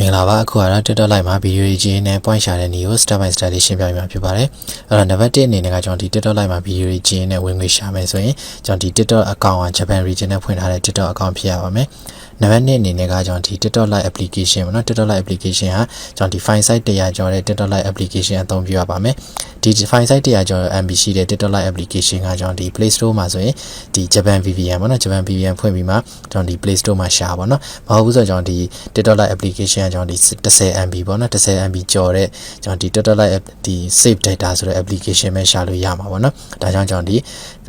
မင်္ဂလာပါအခုကတော့ TikTok live မှာဗီဒီယိုကြီးချင်းနဲ့ point ရှာတဲ့နေကို step by step လေးရှင်းပြပြမှာဖြစ်ပါတယ်အဲ့တော့ number 1အနေနဲ့ကကျွန်တော်ဒီ TikTok live မှာဗီဒီယိုကြီးချင်းနဲ့ဝင်ငွေရှာမယ်ဆိုရင်ကျွန်တော်ဒီ TikTok account က Japan region နဲ့ဖွင့်ထားတဲ့ TikTok account ဖြစ်ရပါမယ် နံပါတ်1အနေနဲ့ကကျွန်တော်ဒီ TikTok Lite application ပေါ့နော် TikTok Lite application ဟာကျွန်တော်ဒီ file size 100ကျော်တဲ့ TikTok Lite application အသုံးပြုရပါမယ်ဒီ file size 100ကျော် MB ရှိတဲ့ TikTok Lite application ကကျွန်တော်ဒီ Play Store မှာဆိုရင်ဒီ Japan VPN ပေါ့နော် Japan VPN ဖွင့်ပြီးမှကျွန်တော်ဒီ Play Store မှာရှာပါပေါ့နော်မဟုတ်ဘူးဆိုတော့ကျွန်တော်ဒီ TikTok Lite application ကကျွန်တော်ဒီ10 MB ပေါ့နော်10 MB ကျော်တဲ့ကျွန်တော်ဒီ TikTok Lite ဒီ save data ဆိုတဲ့ application ပဲရှာလို့ရမှာပေါ့နော်ဒါကြောင့်ကျွန်တော်ဒီ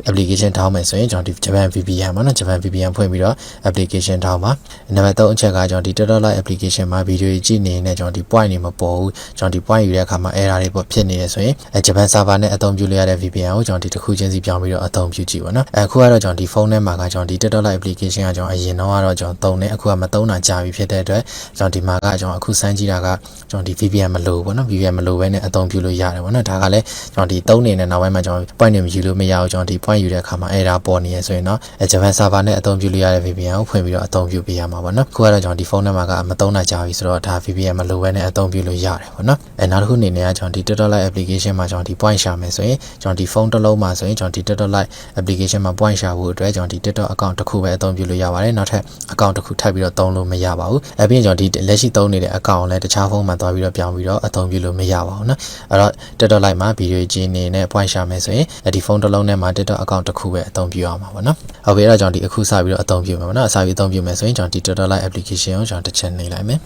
application ထောင်းမယ်ဆိုရင်ကျွန်တော်ဒီ Japan VPN ပေါ့နော် Japan VPN ဖွင့်ပြီးတော့ application ထောင်းပါနံပါတ်3အချက်ကကျွန်တော်ဒီ TikTok Lite application မှာဗီဒီယိုကြည့်နေနေကျွန်တော်ဒီ point တွေမပေါ်ဘူးကျွန်တော်ဒီ point ယူတဲ့အခါမှာ error တွေပေါ့ဖြစ်နေတယ်ဆိုရင်အဲ Japan server နဲ့အသုံးပြုလို့ရတဲ့ VPN ကိုကျွန်တော်ဒီတစ်ခုချင်းစီပြောင်းပြီးတော့အသုံးပြုကြည့်ပါနော်အခုကတော့ကျွန်တော်ဒီဖုန်းထဲမှာကကျွန်တော်ဒီ TikTok Lite application ကကျွန်တော်အရင်တော့ကတော့ကျွန်တော်သုံးတယ်အခုကမသုံးတာကြာပြီဖြစ်တဲ့အတွက်ကျွန်တော်ဒီမှာကကျွန်တော်အခုစမ်းကြည့်တာကကျွန်တော်ဒီ VPN မလိုဘူးပေါ့နော် VPN မလိုဘဲနဲ့အသုံးပြုလို့ရတယ်ပေါ့နော်ဒါကလည်းကျွန်တော်ဒီသုံးနေတဲ့နောက်ပိုင်းမှာကျွန်တော် point တွေမယူလို့မရဘူးကျွန်တော်ဒီ point ယူတဲ့အခါမှာ error ပေါ်နေရဆိုရင်တော့အဲ Japan server နဲ့အသုံးပြုလို့ရတဲ့ VPN ကိုဖွင့်ပြီးတော့အသုံးပြုပေးရမှာပေါ့နော်အခုကတော့ကျွန်တော်ဒီဖုန်းထဲမှာကမသုံးတာကြာပြီဆိုတော့ဒါ VPN မလိုဘဲနဲ့အသုံးပြုလို့ရတယ်ပေါ့နော်အဲနောက်တစ်ခုအနေနဲ့ကကျွန်တော်ဒီ TikTok Lite application မှာကျွန်တော်ဒီ point ရှာမယ်ဆိုရင်ကျွန်တော်ဒီဖုန်းတစ်လုံးမှာဆိုရင်ကျွန်တော်ဒီ TikTok Lite application မှာ point ရှာဖို့အတွက်ကျွန်တော်ဒီ TikTok account တစ်ခုပဲအသုံးပြုလို့ရပါတယ်နောက်ထပ် account တစ်ခုထပ်ပြီးတော့သုံးလို့မရပါဘူးအဲပြီးရင်ကျွန်တော်ဒီလက်ရှိသုံးနေတဲ့ account ကိုလည်းတခြားဖုန်းမှာသွားပြီးတော့ပြောင်းပြီးတော့အသုံးပြုလို့မရပါဘူးနော်အဲ့တော့ TikTok Lite မှာဗီဒီယိုကြီးနေနဲ့ point ရှာမယ်ဆိုရင်ဒီဖုန်းတစ်လုံးထဲမှာ TikTok account တစ်ခုပဲအသုံးပြုရမှာပေါ့နော် ဟုတ်ပြီအဲ့တော့ကျွန်တော်ဒီအခုစပြီးတော့အသုံးပြုမယ်ပေါ့နော်အစပြီးအသုံးပြုမယ်ဆိုရင်ကျွန်တော်ဒီ TikTok Lite application ကိုကျွန်တော်တစ်ချက်နှိပ်လိုက်မယ်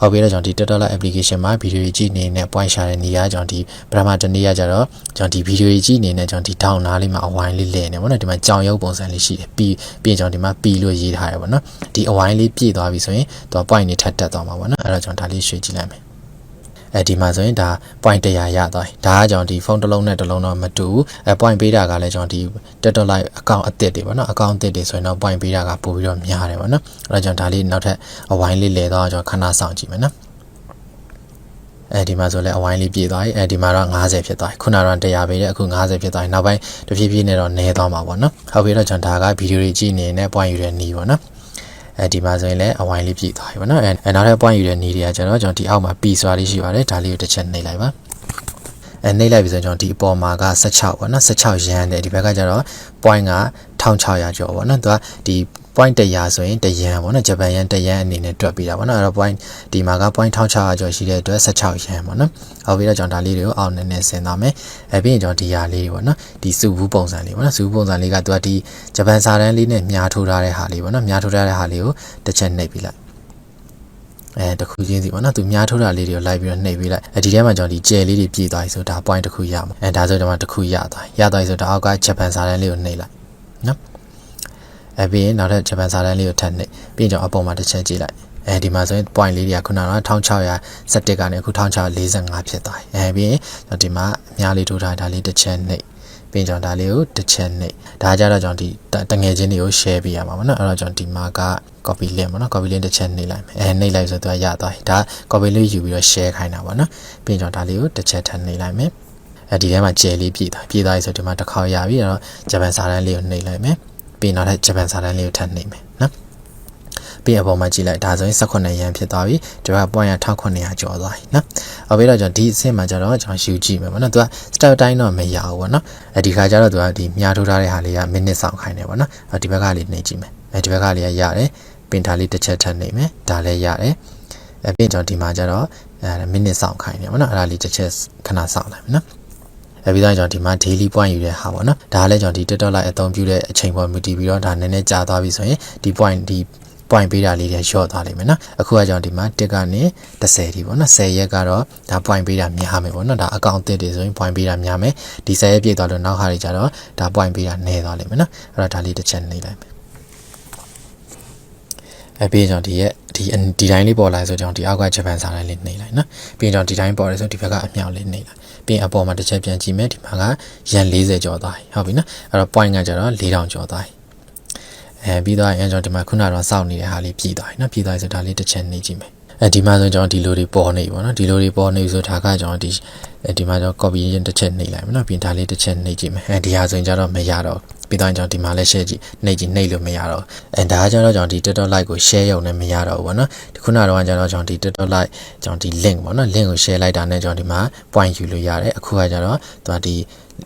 ဟုတ်ပြီတော့ကျွန်တော်ဒီ TikTok Lite application မှာဗီဒီယိုကြီးနေနဲ့ point ရှာတဲ့နေရာကျွန်တော်ဒီပထမတစ်နေ့ရကြတော့ကျွန်တော်ဒီဗီဒီယိုကြီးနေနဲ့ကျွန်တော်ဒီ down နားလေးမှာအဝိုင်းလေးလဲနေပေါ့နော်ဒီမှာကြောင်ရုပ်ပုံစံလေးရှိတယ်ပြီးပြီးကျွန်တော်ဒီမှာပြီးလို့ရေးထားတယ်ပေါ့နော်ဒီအဝိုင်းလေးပြည့်သွားပြီဆိုရင်သူက point နေထပ်တက်သွားမှာပေါ့နော်အဲ့တော့ကျွန်တော်ဒါလေးရွှေ့ကြည့်လိုက်မယ် အဲဒီမှာဆိုရင်ဒါ point 100ရသွားပြီဒါကကျွန်တော်ဒီဖုန်းတစ်လုံးနဲ့တစ်လုံးတော့မတူဘူးအဲ point ပေးတာကလည်းကျွန်တော်ဒီ TikTok Lite account အသစ်တွေပေါ့နော် account အသစ်တွေဆိုရင်တော့ point ပေးတာကပို့ပြီးတော့များတယ်ပေါ့နော်အဲတော့ကျွန်တော်ဒါလေးနောက်ထပ်အဝိုင်းလေးလဲသွားကျွန်တော်ခဏဆောင်ကြည့်မယ်နော်အဲဒီမှာဆိုလဲအဝိုင်းလေးပြည့်သွားပြီအဲဒီမှာတော့90ဖြစ်သွားပြီခုနကတော့100ပဲတဲ့အခု90ဖြစ်သွားပြီနောက်ပိုင်းတဖြည်းဖြည်းနဲ့တော့နည်းသွားမှာပေါ့နော်ဟုတ်ပြီတော့ကျွန်တော်ဒါကဗီဒီယိုတွေကြည့်နေနေ point ယူတဲ့နီးပေါ့နော် အဲဒီမှာဆိုရင်လည်းအဝိုင်းလေးပြည့်သွားပြီပေါ့နော်အဲနောက်ထပ် point ယူတဲ့နီးတွေကကျွန်တော်ကျွန်တော်ဒီအောက်မှာပြီးစွာလေးရှိပါတယ်ဒါလေးကိုတစ်ချက်နှိပ်လိုက်ပါအဲနှိပ်လိုက်ပြီဆိုရင်ကျွန်တော်ဒီအပေါ်မှာက16ပေါ့နော်16ရန်တယ်ဒီဘက်ကကျတော့ point က1600ကျော်ပေါ့နော်သူကဒီ point 100ဆိုရင်1ရန်ပေါ့နော်ဂျပန်ရန်1ရန်အနေနဲ့တွက်ပြီးတာပေါ့နော်အဲ့တော့ point ဒီမှာက point 1600ကျော်ရှိတဲ့အတွက်16ရန်ပေါ့နော်ဟုတ်ပြီတော့ကျွန်တော်ဒါလေးတွေကိုအောက်နည်းနည်းဆင်သွားမယ်အဲပြီးရင်ကျွန်တော်ဒီဟာလေးတွေပေါ့နော်ဒီစုဘူးပုံစံလေးပေါ့နော်စုဘူးပုံစံလေးကသူကဒီဂျပန်စာတန်းလေးနဲ့မြားထိုးထားတဲ့ဟာလေးပေါ့နော်မြားထိုးထားတဲ့ဟာလေးကိုတစ်ချက်နှိပ်ပြီးလိုက်အဲတခုချင်းစီပေါ့နော်သူမြားထိုးတာလေးတွေကိုလိုက်ပြီးတော့နှိပ်ပေးလိုက်အဲဒီထဲမှာကျွန်တော်ဒီကျယ်လေးတွေပြည့်သွားပြီဆိုဒါ point တစ်ခုရမှာအဲဒါဆိုတော့မှတစ်ခုရသွားရသွားပြီဆိုတော့အောက်ကဂျပန်စာတန်းလေးကိုနှိပ်လိုက်နော် အဲပြီးရင်နောက်ထပ်ဂျပန်စာတန်းလေးကိုထပ်နှိပ်ပြီးရင်ကျွန်တော်အပေါ်မှာတစ်ချက်ကြည့်လိုက်အဲဒီမှာဆိုရင် point လေးတွေကခုနက1617ကနေအခု1645ဖြစ်သွားပြီအဲပြီးရင်ကျွန်တော်ဒီမှာအများလေးထိုးထားဒါလေးတစ်ချက်နှိပ်ပြီးရင်ကျွန်တော်ဒါလေးကိုတစ်ချက်နှိပ်ဒါကြတော့ကျွန်တော်ဒီတငယ်ချင်းတွေကို share ပေးရမှာပေါ့နော်အဲ့တော့ကျွန်တော်ဒီမှာက copy link ပေါ့နော် copy link တစ်ချက်နှိပ်လိုက်မယ်အဲနှိပ်လိုက်ဆိုတော့သူကရသွားပြီဒါ copy link ယူပြီးတော့ share ခိုင်းတာပေါ့နော်ပြီးရင်ကျွန်တော်ဒါလေးကိုတစ်ချက်ထပ်နှိပ်လိုက်မယ်အဲဒီထဲမှာကျယ်လေးပြည့်သွားပြည့်သွားပြီဆိုဒီမှာတစ်ခေါက်ရပြီအဲ့တော့ဂျပန်စာတန်းလေးကိုနှိပ်လိုက်မယ် ပြီးနောက်ထပ်ဂျပန်စာတန်းလေးကိုထပ်နှိပ်မယ်နော်ပြီးအပေါ်မှာကြည့်လိုက်ဒါဆိုရင်18ရန်ဖြစ်သွားပြီဒီက point 1900ကျော်သွားပြီနော်အော်ပြီးတော့ကျွန်တော်ဒီအဆင့်မှာကျတော့ကျွန်တော်ယူကြည့်မယ်ပေါ့နော်သူက step တိုင်းတော့မရဘူးပေါ့နော်အဲဒီခါကျတော့သူကဒီမြားထိုးထားတဲ့ဟာလေးက minute ဆောင်ခိုင်းတယ်ပေါ့နော်ဒီဘက်ကလေးနှိပ်ကြည့်မယ်အဲဒီဘက်ကလေးကရတယ်ပင်ထားလေးတစ်ချက်ထပ်နှိပ်မယ်ဒါလည်းရတယ်အဲပြီးကျွန်တော်ဒီမှာကျတော့အဲ minute ဆောင်ခိုင်းတယ်ပေါ့နော်အဲ့ဒါလေးတစ်ချက်ခဏဆောင်လိုက်မယ်နော် အဲပြီးတော့ကျွန်တော်ဒီမှာ daily point ယူတဲ့ဟာပေါ့နော်ဒါလည်းကျွန်တော်ဒီ TikTok live အသုံးပြုတဲ့အချိန်ပေါ်မူတည်ပြီးတော့ဒါနည်းနည်းကြာသွားပြီဆိုရင်ဒီ point ဒီ point ပေးတာလေးတွေရှော့သွားလိမ့်မယ်နော်အခုကကျွန်တော်ဒီမှာ1ကနေ30ဒီပေါ့နော်10ရက်ကတော့ဒါ point ပေးတာများမယ်ပေါ့နော်ဒါအကောင့်တစ်တွေဆိုရင် point ပေးတာများမယ်ဒီ10ရက်ပြည့်သွားလို့နောက်ဟာတွေကျတော့ဒါ point ပေးတာနည်းသွားလိမ့်မယ်နော်အဲ့တော့ဒါလေးတစ်ချက်နှိပ်လိုက်မယ် အဲပြီးကျွန်တော်ဒီရဲ့ဒီဒီတိုင်းလေးပေါ်လာဆိုကျွန်တော်ဒီအောက်ကဂျပန်စာတိုင်းလေးနှိပ်လိုက်နော်ပြီးရင်ကျွန်တော်ဒီတိုင်းပေါ်တယ်ဆိုဒီဘက်ကအမြောက်လေးနှိပ်လိုက်ပြီးရင်အပေါ်မှာတစ်ချက်ပြန်ကြည့်မယ်ဒီမှာကရန်40ကျော်သွားပြီဟုတ်ပြီနော်အဲ့တော့ point ကကျတော့4000ကျော်သွားပြီအဲပြီးတော့ရင်ကျွန်တော်ဒီမှာခုနကတော့စောင့်နေတဲ့ဟာလေးပြည်သွားပြီနော်ပြည်သွားပြီဆိုဒါလေးတစ်ချက်နှိပ်ကြည့်မယ် အဲဒီမှာဆိုကျွန်တော်ဒီလိုတွေပေါ်နေပြီပေါ့နော်ဒီလိုတွေပေါ်နေပြီဆိုဒါကကျွန်တော်ဒီအဲဒီမှာကျွန်တော် copy ရင်တစ်ချက်နှိပ်လိုက်မယ်နော်ပြီးဒါလေးတစ်ချက်နှိပ်ကြည့်မယ်အဲဒီဟာဆိုရင်ကျတော့မရတော့ပြီးတော့ကျွန်တော်ဒီမှာလည်း share ကြည့်နှိပ်ကြည့်နှိပ်လို့မရတော့အဲဒါကကျတော့ကျွန်တော်ဒီ TikTok live ကို share ရုံနဲ့မရတော့ဘူးပေါ့နော်ဒီခုနကတော့ကျွန်တော်ကျွန်တော်ဒီ TikTok live ကျွန်တော်ဒီ link ပေါ့နော် link ကို share လိုက်တာနဲ့ကျွန်တော်ဒီမှာ point ယူလို့ရတယ်အခုကကျတော့သူကဒီ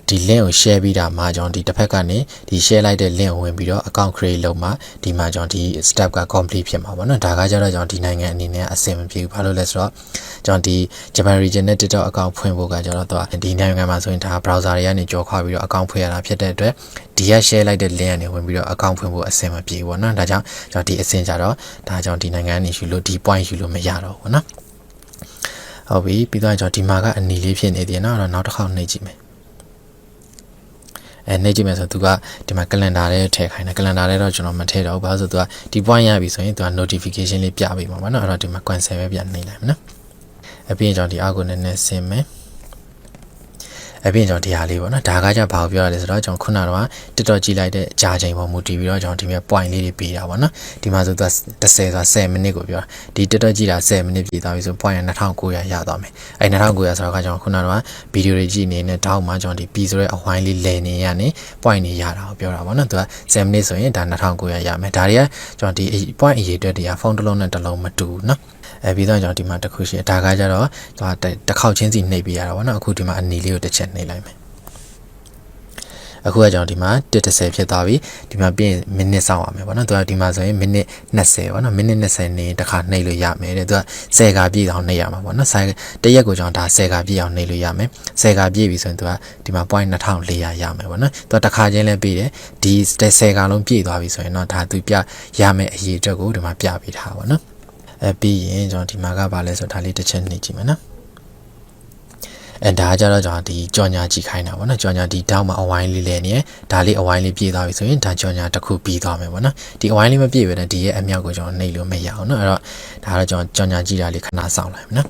ဒီ link ကို share ပြီးတာမှာကျွန်တော်ဒီတစ်ဖက်ကနေဒီ share လိုက်တဲ့ link ကိုဝင်ပြီးတော့ account create လုပ်မှာဒီမှာကျွန်တော်ဒီ step က complete ဖြစ်မှာပေါ့နော်ဒါကကျတော့ကျွန်တော်ဒီနိုင်ငံအနေနဲ့အဆင်မပြေဘူးဘာလို့လဲဆိုတော့ကျွန်တော်ဒီ Japan region နဲ့ TikTok account ဖွင့်ဖို့ကကျတော့သူကဒီနိုင်ငံမှာဆိုရင်ဒါ browser တွေကနေကြော်ခွာပြီးတော့ account ဖွင့်ရတာဖြစ်တဲ့အတွက်ဒီက share လိုက်တဲ့ link ကနေဝင်ပြီးတော့ account ဖွင့်ဖို့အဆင်မပြေဘူးပေါ့နော်ဒါကြောင့်ကျွန်တော်ဒီအဆင်ကြတော့ဒါကြောင့်ဒီနိုင်ငံကနေယူလို့ဒီ point ယူလို့မရတော့ဘူးပေါ့နော်ဟုတ်ပြီပြီးတော့ကျွန်တော်ဒီမှာကအနီလေးဖြစ်နေသေးတယ်နော်အဲ့တော့နောက်တစ်ခေါက်နှိပ်ကြည့်မယ် အဲနှိပ်ကြည့်မယ်ဆိုသူကဒီမှာ calendar ထဲထည့်ခိုင်းတယ် calendar ထဲတော့ကျွန်တော်မထည့်တော့ဘူးဘာလို့ဆိုသူကဒီ point ရပြီဆိုရင်သူက notification လေးပြပေးမှာပါနော်အဲ့တော့ဒီမှာ cancel ပဲပြန်နှိပ်လိုက်မယ်နော်အပြင်ကျွန်တော်ဒီအောက်ကိုနည်းနည်းဆင်းမယ် အပြင်ကျွန်တော်ဒီဟာလေးပေါ့နော်ဒါကကြဘာကိုပြောရလဲဆိုတော့ကျွန်တော်ခုနကတော့ TikTok ကြည့်လိုက်တဲ့ကြာချိန်ပေါ်မူတည်ပြီးတော့ကျွန်တော်ဒီမှာ point လေးတွေပေးတာပေါ့နော်ဒီမှာဆိုသူက30ဆိုတာ10မိနစ်ကိုပြောတာဒီ TikTok ကြည့်တာ10မိနစ်ပြည့်သွားပြီဆို point 2900ရသွားမယ်အဲ2900ဆိုတော့ကကျွန်တော်ခုနကတော့ဗီဒီယိုတွေကြည့်နေတဲ့တောက်မှာကျွန်တော်ဒီ P ဆိုတဲ့အဝိုင်းလေးလည်နေရနေ point တွေရတာကိုပြောတာပေါ့နော်သူက10မိနစ်ဆိုရင်ဒါ2900ရမယ်ဒါတွေကကျွန်တော်ဒီ point အရေးအတွက်တွေကဖုန်းတစ်လုံးနဲ့တစ်လုံးမတူဘူးနော် အဲပြီးတော့ကျွန်တော်ဒီမှာတစ်ခုရှိဒါကကြတော့သူကတစ်ခေါက်ချင်းစီနှိပ်ပေးရတာပေါ့နော်အခုဒီမှာအနီလေးကိုတစ်ချက်နှိပ်လိုက်မယ်အခုကကျွန်တော်ဒီမှာ130ဖြစ်သွားပြီဒီမှာပြင်မိနစ်စောင့်ရမယ်ပေါ့နော်သူကဒီမှာဆိုရင်မိနစ်20ပေါ့နော်မိနစ်20နေတခါနှိပ်လို့ရမယ်တဲ့သူက10ကပြည့်အောင်နှိပ်ရမှာပေါ့နော်ဆိုင်တရက်ကိုကျွန်တော်ဒါ10ကပြည့်အောင်နှိပ်လို့ရမယ်10ကပြည့်ပြီဆိုရင်သူကဒီမှာ point 2400ရမယ်ပေါ့နော်သူကတခါချင်းလဲပြီးတယ်ဒီ10ကလုံးပြည့်သွားပြီဆိုရင်တော့ဒါသူပြရမယ်အရေးအတွက်ကိုဒီမှာပြပေးထားပါနော် အဲပြီးရင်ကျွန်တော်ဒီမှာကပါလဲဆိုဒါလေးတစ်ချက်နှိပ်ကြည့်မယ်နော်အဲဒါကြတော့ကျွန်တော်ဒီကြော်ညာကြည့်ခိုင်းတာပေါ့နော်ကြော်ညာဒီတောက်မှာအဝိုင်းလေးလဲနေဒါလေးအဝိုင်းလေးပြည့်သွားပြီဆိုရင်ဒါကြော်ညာတစ်ခုပြီးသွားမယ်ပေါ့နော်ဒီအဝိုင်းလေးမပြည့်ပဲနဲ့ဒီရဲ့အမြောက်ကိုကျွန်တော်နှိပ်လို့မရအောင်နော်အဲ့တော့ဒါတော့ကျွန်တော်ကြော်ညာကြည့်တာလေးခဏစောင့်လိုက်မယ်နော်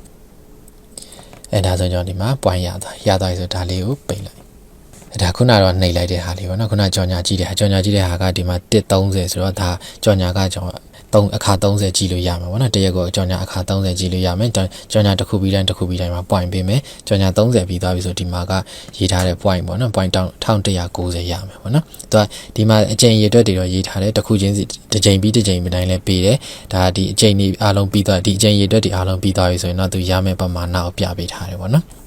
အဲဒါဆိုကျွန်တော်ဒီမှာ point ရသွားရသွားပြီဆိုဒါလေးကိုပိတ်လိုက်ဒါခုနကတော့နှိပ်လိုက်တဲ့ဟာလေးပေါ့နော်ခုနကြော်ညာကြည့်တဲ့ဟာကြော်ညာကြည့်တဲ့ဟာကဒီမှာ130ဆိုတော့ဒါကြော်ညာကကျွန်တော် 3အခါ30ကြည့်လို့ရမှာပေါ့နော်တရက်ကိုကြော်ညာအခါ30ကြည့်လို့ရမယ်ကြော်ညာတစ်ခုပြီးတိုင်းတစ်ခုပြီးတိုင်းမှာ point ပေးမယ်ကြော်ညာ30ပြီးသွားပြီဆိုဒီမှာကရေးထားတဲ့ point ပေါ့နော် point 1190ရမယ်ပေါ့နော်သူကဒီမှာအချိန်ရည်အတွက်တွေတော့ရေးထားတယ်တစ်ခုချင်းစီတစ်ချိန်ပြီးတစ်ချိန်ပြီးတိုင်းလည်းပေးတယ်ဒါဒီအချိန်ကြီးအားလုံးပြီးသွားဒီအချိန်ရည်အတွက်တွေအားလုံးပြီးသွားပြီဆိုရင်တော့သူရမယ်ပမာဏကိုပြပေးထားတယ်ပေါ့နော်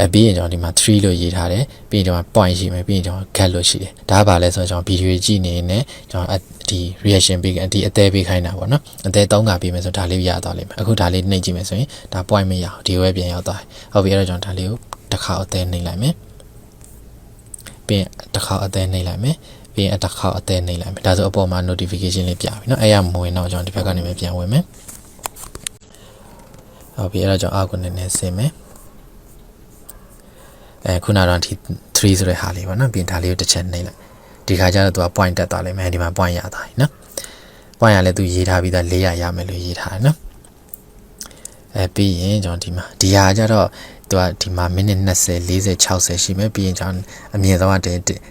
အဲပြီးရင်ကျွန်တော်ဒီမှာ3လို့ရေးထားတယ်ပြီးရင်ကျွန်တော် point ရှိမယ်ပြီးရင်ကျွန်တော် get လို့ရှိတယ်ဒါပါလဲဆိုတော့ကျွန်တော်ဗီဒီယိုကြည့်နေနေကျွန်တော်ဒီ reaction ပေးဒီအသေးပေးခိုင်းတာပေါ့နော်အသေးသုံးကပေးမယ်ဆိုဒါလေးရသွားလိမ့်မယ်အခုဒါလေးနှိပ်ကြည့်မယ်ဆိုရင်ဒါ point မရအောင်ဒီဝဲပြန်ရောက်သွားတယ်ဟုတ်ပြီအဲ့တော့ကျွန်တော်ဒါလေးကိုတစ်ခါအသေးနှိပ်လိုက်မယ်ပြီးရင်တစ်ခါအသေးနှိပ်လိုက်မယ်ပြီးရင်တစ်ခါအသေးနှိပ်လိုက်မယ်ဒါဆိုအပေါ်မှာ notification လေးပြပြီနော်အဲ့ရမဝင်တော့ကျွန်တော်ဒီဘက်ကနေပြန်ဝင်မယ်ဟုတ်ပြီအဲ့တော့ကျွန်တော်အောက်ကနေနေဆင်းမယ် အဲခုနကတော့ဒီ3ဆိုတဲ့ဟာလေးပေါ့နော်ပြင်ဒါလေးကိုတစ်ချက်နှိပ်လိုက်ဒီခါကျတော့သူက point တက်သွားလိမ့်မယ်ဒီမှာ point ရသွားပြီနော် point ရလဲသူရေးထားပြီးသား400ရမယ်လို့ရေးထားတယ်နော်အဲပြီးရင်ကျွန်တော်ဒီမှာဒီဟာကျတော့ သူကဒီမှာမိနစ်20 40 60ရှိမယ်ပြီးရင်ကျွန်တော်အမြင့်ဆုံးက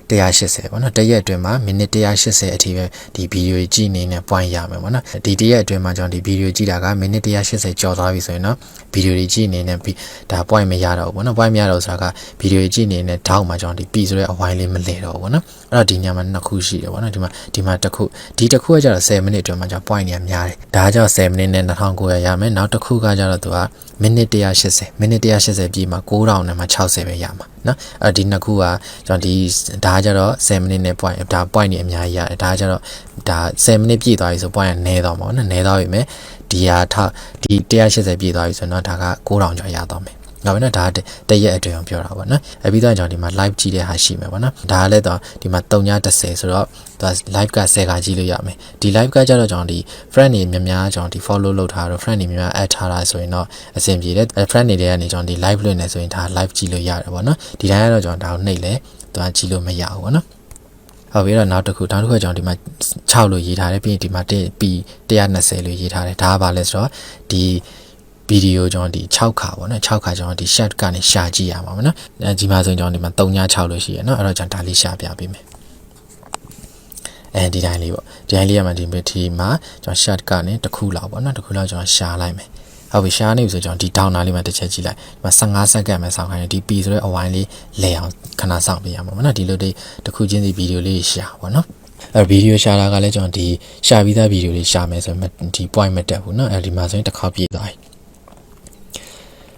180ပေါ့နော်တရက်အတွင်းမှာမိနစ်180အထိပဲဒီဗီဒီယိုကြည့်နေတဲ့ point ရမယ်ပေါ့နော်ဒီတရက်အတွင်းမှာကျွန်တော်ဒီဗီဒီယိုကြည့်တာကမိနစ်180ကျော်သွားပြီဆိုရင်တော့ဗီဒီယိုတွေကြည့်နေတဲ့ဒါ point မရတော့ဘူးပေါ့နော် point မရတော့ဆိုတာကဗီဒီယိုကြည့်နေတဲ့ထောက်မှာကျွန်တော်ဒီ P ဆိုတဲ့အဝိုင်းလေးမလဲတော့ဘူးပေါ့နော်အဲ့တော့ဒီညမှာနှစ်ခုရှိတယ်ပေါ့နော်ဒီမှာဒီမှာတစ်ခုဒီတစ်ခုကကျတော့10မိနစ်အတွင်းမှာကျွန်တော် point တွေကများတယ်ဒါကကျတော့10မိနစ်နဲ့2900ရမယ်နောက်တစ်ခုကကျတော့သူကမိနစ်180မိနစ်180ပြည့်မှာ9000နဲ့မှ60ပဲရမှာနော်အဲ့ဒီနှစ်ခုကကျွန်တော်ဒီဒါကကျတော့10မိနစ်နဲ့ point ဒါ point တွေအများကြီးရတယ်ဒါကကျတော့ဒါ10မိနစ်ပြည့်သွားပြီဆို point ကနည်းသွားမှာနော်နည်းသွားပြီမယ်ဒီဟာထဒီ180ပြည့်သွားပြီဆိုတော့ဒါက9000ကျော်ရသွားမယ် ဒါပဲနော်ဒါတရက်အတွင်းအောင်ပြောတာပေါ့နော်အပြီးတော့ကျွန်တော်ဒီမှာ live ကြည့်တဲ့ဟာရှိမယ်ပေါ့နော်ဒါကလည်းတော့ဒီမှာ330ဆိုတော့ဒါ live က10ခါကြည့်လို့ရမယ်ဒီ live ကကြတော့ကျွန်တော်ဒီ friend တွေများများကျွန်တော်ဒီ follow လုပ်ထားတော့ friend တွေများများ add ထားတာဆိုရင်တော့အဆင်ပြေတယ် friend တွေတွေကနေကျွန်တော်ဒီ live လွှင့်နေဆိုရင်ဒါ live ကြည့်လို့ရတယ်ပေါ့နော်ဒီတိုင်းကတော့ကျွန်တော်ဒါကိုနှိပ်လဲသူကကြည့်လို့မရဘူးပေါ့နော်ဟုတ်ပြီတော့နောက်တစ်ခုနောက်တစ်ခုကကျွန်တော်ဒီမှာ6လို့ရေးထားတယ်ပြီးရင်ဒီမှာ1 P 120လို့ရေးထားတယ်ဒါကဘာလဲဆိုတော့ဒီ ဗီဒီယိုကျွန်တော်ဒီ6ခါပေါ့နော်6ခါကျွန်တော်ဒီ shot ကနေရှာကြည့်ရမှာပေါ့နော်အဲဒီမှာဆိုရင်ကျွန်တော်ဒီမှာ3ည6လို့ရှိရနော်အဲ့တော့ကျွန်တော်ဒါလေးရှာပြပေးမယ် အဲဒီတိုင်းလေးပေါ့ဒီတိုင်းလေးရမှာဒီဒီမှာကျွန်တော် short ကနေတစ်ခုလောက်ပေါ့နော်တစ်ခုလောက်ကျွန်တော်ရှာလိုက်မယ်ဟုတ်ပြီရှာနေပြီဆိုကျွန်တော်ဒီ down နာလေးမှာတစ်ချက်ကြည့်လိုက်ဒီမှာ15စက္ကန့်ပဲစောင့်ခိုင်းတယ်ဒီ P ဆိုတဲ့အဝိုင်းလေးလဲအောင်ခဏစောင့်ပေးရမှာပေါ့နော်ဒီလိုလေးတစ်ခုချင်းစီဗီဒီယိုလေးရှာပေါ့နော်အဲဗီဒီယိုရှာတာကလည်းကျွန်တော်ဒီရှာပြီးသားဗီဒီယိုလေးရှာမယ်ဆိုရင်ဒီ point မတက်ဘူးเนาะအဲဒီမှာဆိုရင်တစ်ခေါက်ပြည့်သွားပြီ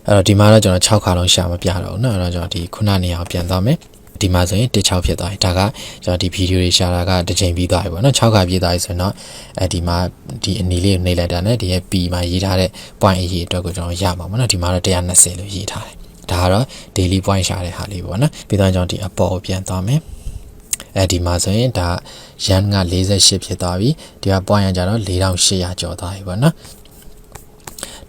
အဲ့တော့ဒီမှာတော့ကျွန်တော်6ခါလုံးရှာမပြတော့ဘူးเนาะအဲ့တော့ကျွန်တော်ဒီခုနနေရာကိုပြန်သွားမယ်ဒီမှာဆိုရင်16ဖြစ်သွားပြီဒါကကျွန်တော်ဒီဗီဒီယိုတွေရှာတာကတစ်ချိန်ပြီးသွားပြီပေါ့နော်6ခါပြည့်သွားပြီဆိုရင်တော့အဲဒီမှာဒီအနေလေးကိုနှိပ်လိုက်တာနဲ့ဒီရဲ့ P မှာရေးထားတဲ့ point အရေးအတွက်ကိုကျွန်တော်ရမှာပေါ့နော်ဒီမှာတော့120လို့ရေးထားတယ်ဒါကတော့ daily point ရှာတဲ့ဟာလေးပေါ့နော်ပြီးတော့ကျွန်တော်ဒီအပေါ်ကိုပြန်သွားမယ်အဲဒီမှာဆိုရင်ဒါရန်က48ဖြစ်သွားပြီဒီက point ကကြတော့4800ကျော်သွားပြီပေါ့နော်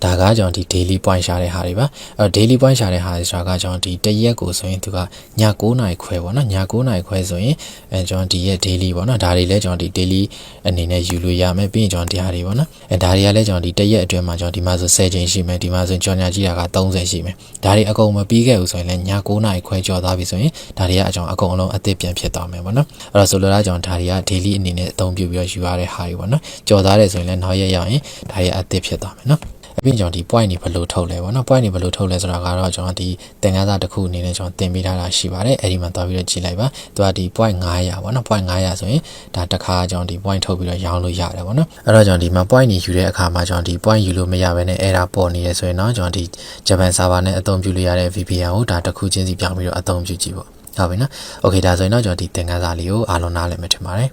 ဒါကကျွန်တော်ဒီ daily point ရှာတဲ့ဟာတွေပါအဲတော့ daily point ရှာတဲ့ဟာတွေဆိုတာကကျွန်တော်ဒီတရက်ကိုဆိုရင်သူကည9နာရီခွဲပေါ့နော်ည9နာရီခွဲဆိုရင်အဲကျွန်တော်ဒီရဲ့ daily ပေါ့နော်ဒါတွေလည်းကျွန်တော်ဒီ daily အနေနဲ့ယူလို့ရမယ်ပြီးရင်ကျွန်တော်ဒီဟာတွေပေါ့နော်အဲဒါတွေကလည်းကျွန်တော်ဒီတရက်အတွင်းမှာကျွန်တော်ဒီမှာဆို10ချိန်ရှိမယ်ဒီမှာဆိုကြော်ညာကြည့်တာက30ရှိမယ်ဒါတွေအကုန်မပြီးခဲ့ဘူးဆိုရင်လည်းည9နာရီခွဲကျော်သွားပြီဆိုရင်ဒါတွေကအကြောင်းအကုန်လုံးအသစ်ပြန်ဖြစ်သွားမယ်ပေါ့နော်အဲ့တော့ဆိုလိုတာကျွန်တော်ဒါတွေက daily အနေနဲ့အသုံးပြုပြီးတော့ယူရတဲ့ဟာတွေပေါ့နော်ကြော်သားတယ်ဆိုရင်လည်းနောက်ရက်ရောက်ရင်ဒါတွေအသစ်ဖြစ်သွားမယ်နော် အပြင်ကျွန်တော်ဒီ point တွေဘယ်လိုထုတ်လဲပေါ့နော် point တွေဘယ်လိုထုတ်လဲဆိုတာကတော့ကျွန်တော်ဒီသင်ခန်းစာတစ်ခုအနေနဲ့ကျွန်တော်သင်ပေးထားတာရှိပါတယ်အဲ့ဒီမှာသွားပြီးတော့ကြည့်လိုက်ပါသူကဒီ point 900ပေါ့နော် point 900ဆိုရင်ဒါတစ်ခါကျွန်တော်ဒီ point ထုတ်ပြီးတော့ရောင်းလို့ရတယ်ပေါ့နော်အဲ့တော့ကျွန်တော်ဒီမှာ point တွေယူတဲ့အခါမှာကျွန်တော်ဒီ point ယူလို့မရဘဲနဲ့ error ပေါ်နေရဆိုရင်တော့ကျွန်တော်ဒီ Japan server နဲ့အသုံးပြုလို့ရတဲ့ VPN ကိုဒါတစ်ခုချင်းစီပြောင်းပြီးတော့အသုံးပြုကြည့်ပေါ့ဟုတ်ပြီနော် okay ဒါဆိုရင်တော့ကျွန်တော်ဒီသင်ခန်းစာလေးကိုအားလုံးနားလည်မယ်ထင်ပါတယ်